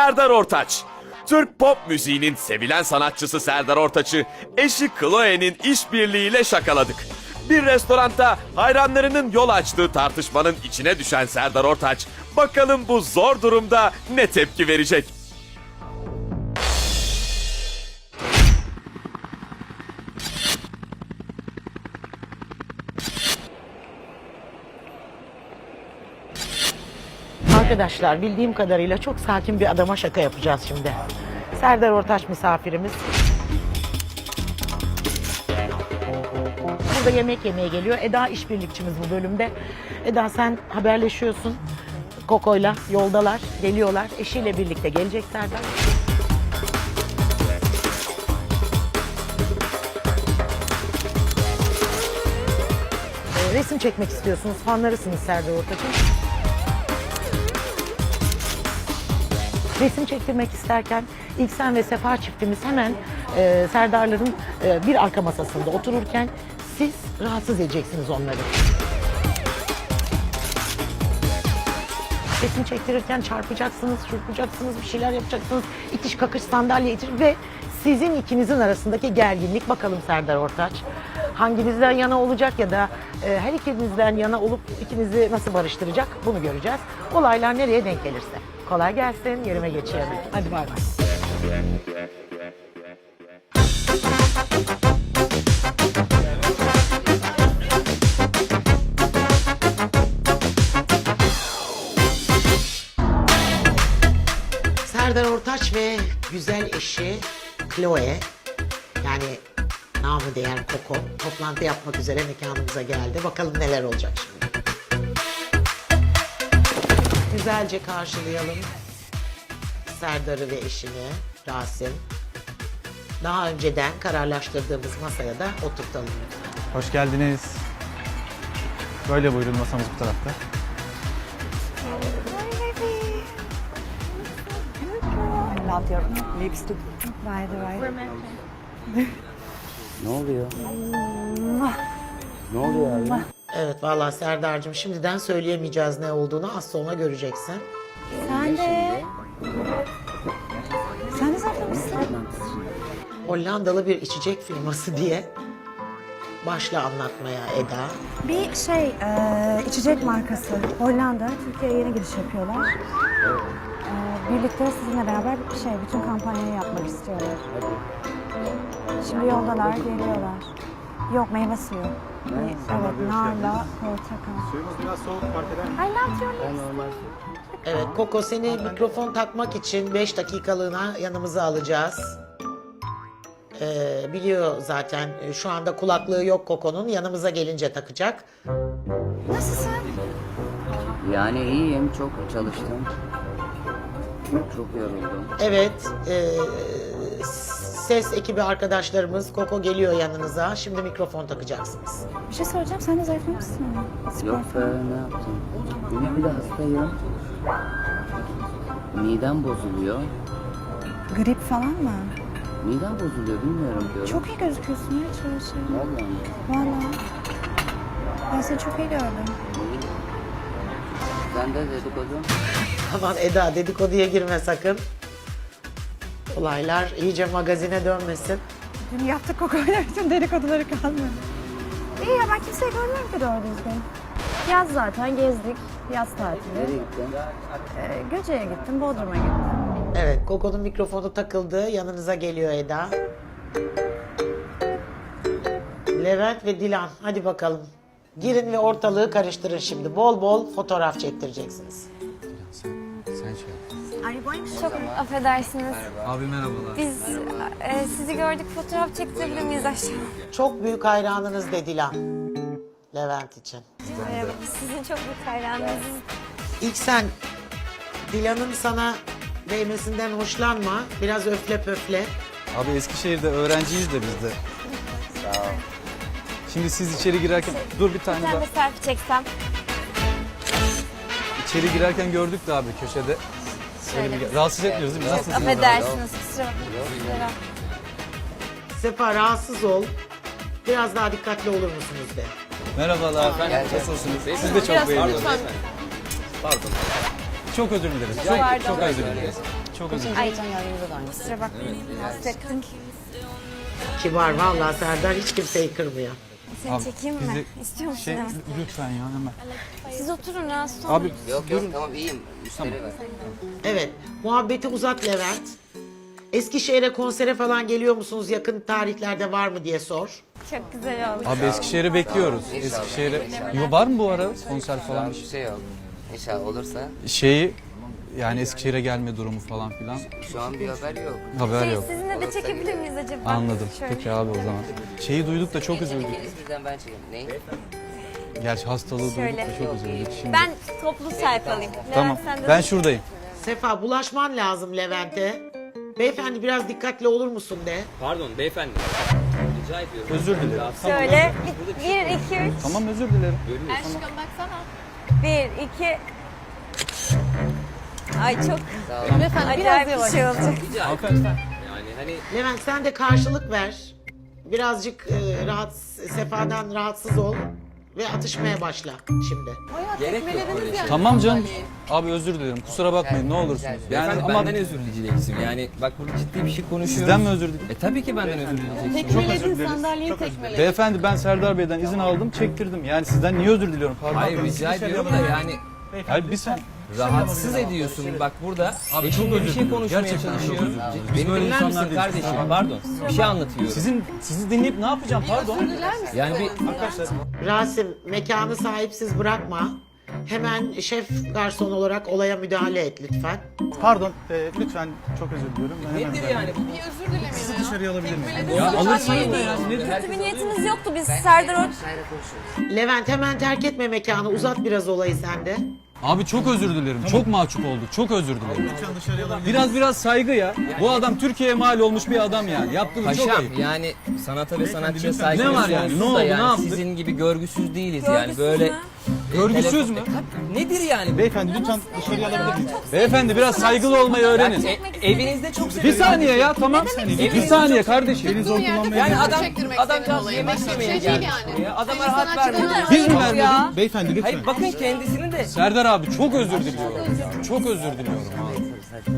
Serdar Ortaç. Türk pop müziğinin sevilen sanatçısı Serdar Ortaç'ı eşi Chloe'nin işbirliğiyle şakaladık. Bir restoranda hayranlarının yol açtığı tartışmanın içine düşen Serdar Ortaç, bakalım bu zor durumda ne tepki verecek? Arkadaşlar bildiğim kadarıyla çok sakin bir adama şaka yapacağız şimdi. Serdar Ortaç misafirimiz. Burada yemek yemeye geliyor. Eda işbirlikçimiz bu bölümde. Eda sen haberleşiyorsun. Koko'yla yoldalar, geliyorlar. Eşiyle birlikte gelecek Serdar. Ee, Resim çekmek istiyorsunuz. Fanlarısınız Serdar Ortaç'ın. Resim çektirmek isterken İlksen ve Sefa çiftimiz hemen e, Serdarların e, bir arka masasında otururken siz rahatsız edeceksiniz onları. Resim çektirirken çarpacaksınız, çırpacaksınız, bir şeyler yapacaksınız. İtiş kakış sandalye itir ve sizin ikinizin arasındaki gerginlik bakalım Serdar Ortaç. Hanginizden yana olacak ya da e, her ikinizden yana olup ikinizi nasıl barıştıracak bunu göreceğiz. Olaylar nereye denk gelirse. Kolay gelsin, yerime geçiyorum. Hadi bay bay. Serdar Ortaç ve güzel eşi Chloe yani namı değer Koko toplantı yapmak üzere mekanımıza geldi. Bakalım neler olacak şimdi. Güzelce karşılayalım Serdar'ı ve eşini Rasim. Daha önceden kararlaştırdığımız masaya da oturtalım lütfen. Hoş geldiniz. Böyle buyurun masamız bu tarafta. I love your lipstick. By the way. Ne oluyor? ne oluyor abi? Evet vallahi Serdar'cığım şimdiden söyleyemeyeceğiz ne olduğunu az sonra göreceksin. Sen de. Sen de zayıflamışsın. Hollandalı bir içecek firması diye başla anlatmaya Eda. Bir şey, e, içecek markası. Hollanda, Türkiye'ye yeni giriş yapıyorlar. E, birlikte sizinle beraber bir şey, bütün kampanyayı yapmak istiyorlar. Şimdi yoldalar, geliyorlar. Yok meyve suyu. Evet, narla, portakal. Suyumuz biraz soğuk fark eder mi? I love your lips. Evet Koko seni mikrofon takmak için 5 dakikalığına yanımıza alacağız. Ee, biliyor zaten e, şu anda kulaklığı yok Koko'nun yanımıza gelince takacak. Nasılsın? Yani iyiyim, çok çalıştım. Çok yoruldum. Evet e, ses ekibi arkadaşlarımız Koko geliyor yanınıza. Şimdi mikrofon takacaksınız. Bir şey soracağım, sen de zayıflamışsın. Yok be ne yaptım? Yine bir de hastayım. Midem bozuluyor. Grip falan mı? Midem bozuluyor bilmiyorum diyorum. Çok iyi gözüküyorsun ya öyle şey. Vallahi mi? Valla. Ben seni çok iyi gördüm. Sen de dedikodu. Aman Eda dedikoduya girme sakın. Olaylar iyice magazine dönmesin. Dün yaptık kokoyla bütün dedikoduları kalmıyor. İyi ya ben kimseyi görmüyorum ki doğru düzgün. Yaz zaten gezdik. Yaz tatili. Nereye gittin? Ee, Göce'ye gittim, Bodrum'a gittim. Evet Koko'nun mikrofonu takıldı. Yanınıza geliyor Eda. Levent ve Dilan hadi bakalım. Girin ve ortalığı karıştırın şimdi. Bol bol fotoğraf çektireceksiniz. Çok affedersiniz. Abi merhabalar. Biz e, sizi gördük fotoğraf çektirebilir miyiz aşağı? Çok büyük hayranınız de Dilan. Levent için. Merhaba. Sizin çok büyük hayranınızız. İlk sen Dilan'ın sana değmesinden hoşlanma. Biraz öfle pöfle. Abi Eskişehir'de öğrenciyiz de biz de. Sağ ol. Şimdi siz içeri girerken... Dur bir tane Ben daha. de selfie çeksem. İçeri girerken gördük de abi köşede. Öyle bir... Rahatsız etmiyoruz değil mi? Nasılsınız? Affedersiniz. Kusura bakmayın. Sefa rahatsız ol. Biraz daha dikkatli olur musunuz de. Merhabalar. Nasılsınız? Siz de çok beğeniyorum. Pardon. Çok özür dileriz. Çok, Pardon. çok özür dileriz. çok özür dilerim. Ay kusura bakmayın. Rahatsız ettim. Kibar vallahi Serdar hiç kimseyi kırmıyor. Seni Abi, çekeyim mi? de İstiyor musun? Şey Levent? lütfen ya hemen. Siz oturun rahatsız olmayın. Abi Yok yok tamam iyiyim. Müşteri var. Evet, muhabbeti uzat Levent. Eskişehir'e konsere falan geliyor musunuz? Yakın tarihlerde var mı diye sor. Çok güzel oldu. Abi Eskişehir'e bekliyoruz. Eskişehir'e. Yo, var mı bu ara konser Şu falan? an bir şey yok. İnşallah olursa Şeyi yani Eskişehir'e gelme durumu falan filan şu an bir haber yok. haber Şey, yok. sizinle de çekebilir miyiz acaba? Anladım. Şöyle. Peki abi o zaman. Şeyi duyduk da çok üzüldük. Birden ben çekeyim. Neyi? Gerçi hastalığı duyduk Şöyle. da çok üzüldük. Şimdi... Ben toplu. Levent, Tamam. sen de Ben şuradayım. Sefa bulaşman lazım Levent'e. Beyefendi biraz dikkatli olur musun de. Pardon beyefendi. Rica ediyorum. Özür dilerim. Şöyle. Bir, bir, iki, üç. Tamam özür dilerim. Bir, iki. Ay çok Sağ olun. acayip bir şey olacak. Yani hani Levent sen de karşılık ver. Birazcık e, rahat, Sefa'dan rahatsız ol. Ve atışmaya başla şimdi. gerek yok öyle şey. Tamam canım. Abi özür dilerim. Kusura bakmayın ne olursunuz. Yani Beyefendi ama benden özür dileyeceksin. Yani bak burada ciddi bir şey konuşuyoruz. sizden mi özür dilerim? E tabii ki benden özür dileyeceksin. Tekmeledin sandalyeyi tekmeledin. Beyefendi ben Serdar Bey'den izin aldım, çektirdim. Yani sizden niye özür diliyorum? Pardon. Hayır rica ediyorum da yani Hayır bir sen. rahatsız ediyorsun. Bak burada Abi çok bir şey konuşmaya Gerçekten çok çalışıyor. özür. Biz Beni böyle dinler insanlar misin değiliz. kardeşim? Pardon. Bir şey anlatıyorum. Sizin sizi dinleyip ne yapacağım? Pardon. Yani bir Rasim mekanı sahipsiz bırakma. Hemen şef garson olarak olaya müdahale et lütfen. Pardon, e, lütfen çok özür diliyorum. Ben hemen nedir müdahale yani? edeyim. Sizi dışarıya alabilir miyim? Ya alırsanız da ya. Nedir? Kötü bir niyetimiz yoktu. Biz Serdar konuşuruz. Levent hemen terk etme mekanı. Uzat biraz olayı sende. Abi çok özür dilerim. Çok mahcup olduk. Çok özür dilerim. Lütfen dışarıya alabilir miyim? Biraz biraz saygı ya. Bu adam Türkiye'ye mal olmuş bir adam yani. Yaptığı çok Paşam ayıp. yani sanata ve sanatçıya saygımız Ne var yani? Ne oldu? Ne yani yaptık? Sizin gibi görgüsüz değiliz yani Görgüsüz böyle. mü? Görgüsüz mü? Nedir yani? Beyefendi lütfen dışarıya alabilir miyim? Beyefendi biraz saygılı olmayı öğrenin. E, evinizde çok Bir seviyorum. saniye ya tamam. Bir saniye kardeşim. Zor kullanmaya Yani adam adamcağız senin yemek yemeye şey değil yani. Ya adama Senin rahat sanatçı kadar Biz mi Ya. vermedik? Beyefendi lütfen. Hayır bakın kendisini de. Serdar abi çok özür diliyorum. Çok özür diliyorum abi.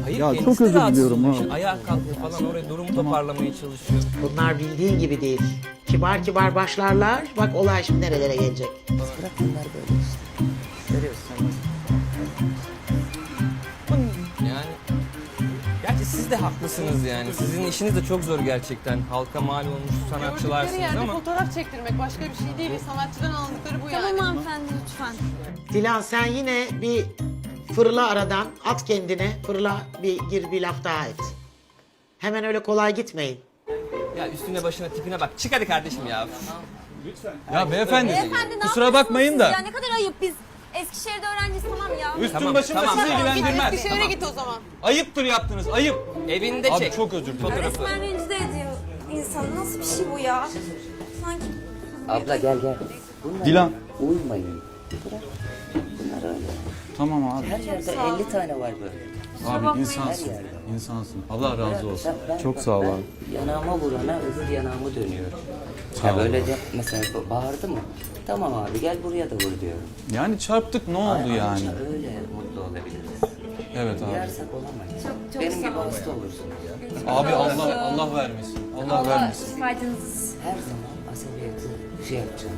Hayır Ya çok özür diliyorum. Ayağa kalktı falan oraya durumu toparlamaya çalışıyor. Bunlar bildiğin gibi değil. Kibar kibar başlarlar. Bak olay şimdi nerelere gelecek. Bırak bunlar böyle işte. Görüyorsun. Yani Gerçi siz de haklısınız yani. Sizin işiniz de çok zor gerçekten. Halka mal olmuş Gördükleri sanatçılarsınız yerde ama fotoğraf çektirmek başka bir şey değil. Sanatçıdan aldıkları bu yani. Tamam hanımefendi lütfen. Dilan sen yine bir fırla aradan at kendine. Fırla bir gir bir laf daha et. Hemen öyle kolay gitmeyin. Ya üstüne başına tipine bak. Çık hadi kardeşim ya. Ya beyefendi Beyefendi ne kusura yapıyorsunuz bakmayın siz da. Ya ne kadar ayıp biz. Eskişehir'de öğrenciyiz tamam ya. Üstün Tamam, başım da tamam. sizi ilgilendirmez. Eskişehir'e git o zaman. Ayıptır yaptınız ayıp. Evinde Abi çek. çok özür dilerim. Resmen rencide ediyor insan. Nasıl bir şey bu ya? Sanki Abla gel gel. Bunlar Dilan. uymayın. Bırak. Bunlar öyle. Tamam abi. Her yerde 50 tane var böyle. Abi insansın. İnsansın. Allah razı olsun. Ben- Çok sağ ol ben abi. Yanağıma vurana öbür yanağımı dönüyorum. Sağ ya ol. böyle de mesela ba- bağırdı mı? Tamam abi gel buraya da vur diyorum. Yani çarptık ne oldu yani? Ancak öyle mutlu olabiliriz. Evet abi. Yersak olamayız. Çok- çok Benim sağ gibi ol. hasta olursunuz ya. Abi Allah Allah vermesin. Allah vermesin. faydınız. Her zaman asabiyeti şey yapacağım.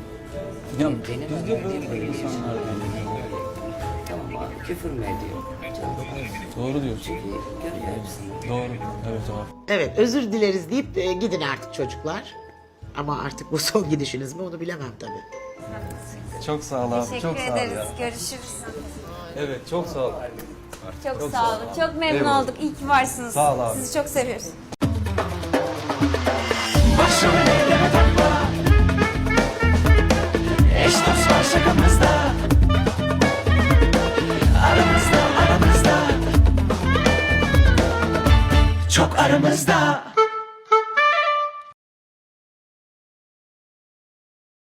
Ya Benim biz de böyle insanlar abi küfür mü ediyor? Doğru diyorsun. Çünkü görüyor hepsini. Doğru. Evet abi. Evet özür dileriz deyip e, gidin artık çocuklar. Ama artık bu son gidişiniz mi onu bilemem tabii. Çok sağ ol abi. Teşekkür Çok sağ ol ederiz. ya. Görüşürüz. Evet çok sağ ol. Çok, sağ olun. Çok memnun Eyvallah. olduk. İyi ki varsınız. Sağ ol abi. Sizi çok seviyoruz. Eş Stop.